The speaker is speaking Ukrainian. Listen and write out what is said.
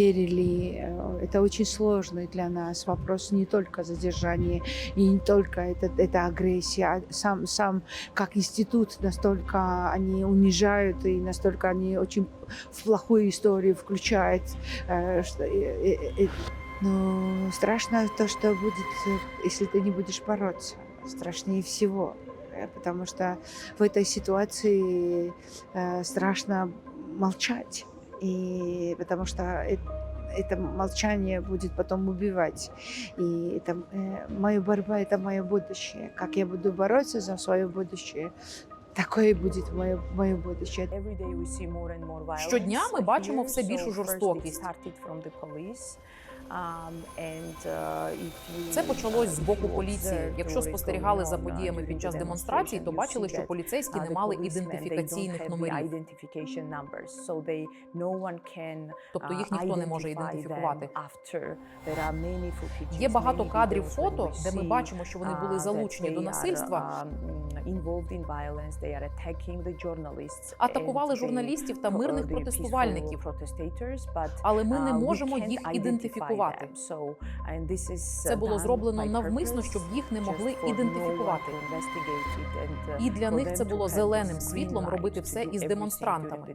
поверили. Э, Это очень сложный для нас вопрос, не только задержание и не только это, это агрессия, а сам, сам как институт настолько они унижают и настолько они очень в плохую историю включают. э, что, э, Но страшно то, что будет, если ты не будешь бороться. Страшнее всего. Потому что в этой ситуации страшно молчать. И потому что э- это молчание будет потом убивать. И это э, моя борьба это мое будущее. Как я буду бороться за свое будущее, такое и будет моє, моє будущее. Щодня ми бачимо все більшу жорстокість. Це почалось з боку поліції. Якщо спостерігали за подіями під час демонстрацій, то бачили, що поліцейські не мали ідентифікаційних номерів. Тобто їх ніхто не може ідентифікувати. Є багато кадрів фото, де ми бачимо, що вони були залучені до насильства, атакували журналістів та мирних протестувальників. але ми не Uh, можемо їх ідентифікувати. Is, Це uh, було зроблено навмисно, щоб їх не могли ідентифікувати. uh, І для них це було зеленим світлом робити все із демонстрантами.